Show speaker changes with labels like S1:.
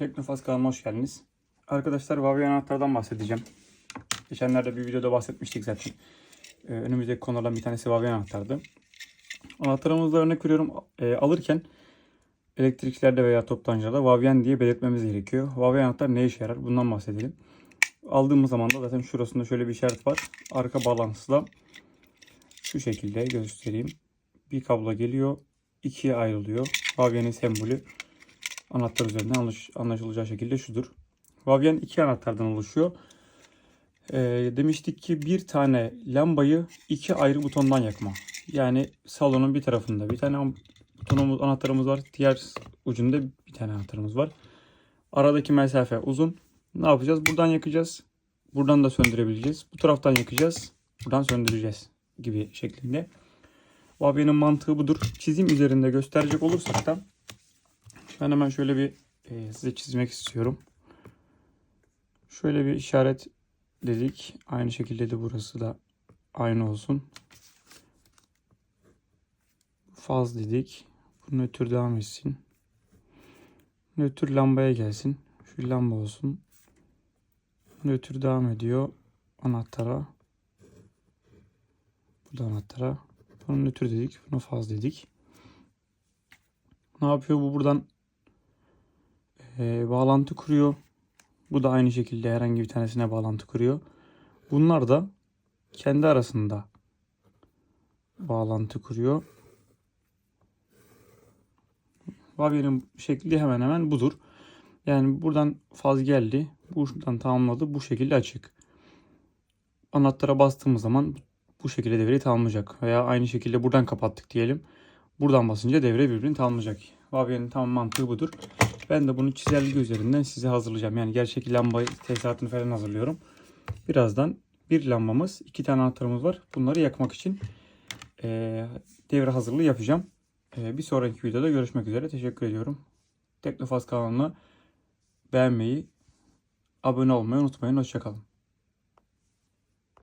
S1: Teknofaz kanalıma hoş geldiniz. Arkadaşlar Huawei anahtardan bahsedeceğim. Geçenlerde bir videoda bahsetmiştik zaten. Ee, önümüzdeki konulardan bir tanesi Huawei anahtardı. Anahtarımızda örnek veriyorum e, alırken elektrikçilerde veya toptancılarda Huawei diye belirtmemiz gerekiyor. Huawei anahtar ne işe yarar? Bundan bahsedelim. Aldığımız zaman da zaten şurasında şöyle bir işaret var. Arka bağlantısıyla şu şekilde göstereyim. Bir kablo geliyor. ikiye ayrılıyor. Huawei'nin sembolü anahtar üzerinden anlaş- anlaşılacağı şekilde şudur. Huawei iki anahtardan oluşuyor. Ee, demiştik ki bir tane lambayı iki ayrı butondan yakma. Yani salonun bir tarafında bir tane butonumuz, anahtarımız var. Diğer ucunda bir tane anahtarımız var. Aradaki mesafe uzun. Ne yapacağız? Buradan yakacağız. Buradan da söndürebileceğiz. Bu taraftan yakacağız. Buradan söndüreceğiz gibi şeklinde. Huawei'nin mantığı budur. Çizim üzerinde gösterecek olursak da ben hemen şöyle bir e, size çizmek istiyorum. Şöyle bir işaret dedik. Aynı şekilde de burası da aynı olsun. Faz dedik. Bu nötr devam etsin. Nötr lambaya gelsin. Şu lamba olsun. Nötr devam ediyor. Anahtara. Bu anahtara. Bunu nötr dedik. Bunu faz dedik. Ne yapıyor? Bu buradan e, bağlantı kuruyor. Bu da aynı şekilde herhangi bir tanesine bağlantı kuruyor. Bunlar da kendi arasında bağlantı kuruyor. Huawei'nin şekli hemen hemen budur. Yani buradan faz geldi. Buradan tamamladı. Bu şekilde açık. Anahtara bastığımız zaman bu şekilde devreyi tamamlayacak. Veya aynı şekilde buradan kapattık diyelim. Buradan basınca devre birbirini tamamlayacak. Huawei'nin tam mantığı budur. Ben de bunu çizelge üzerinden size hazırlayacağım. Yani gerçek lamba tesisatını falan hazırlıyorum. Birazdan bir lambamız, iki tane anahtarımız var. Bunları yakmak için eee, devre hazırlığı yapacağım. Eee, bir sonraki videoda görüşmek üzere. Teşekkür ediyorum. Teknofaz kanalını beğenmeyi, abone olmayı unutmayın. Hoşçakalın.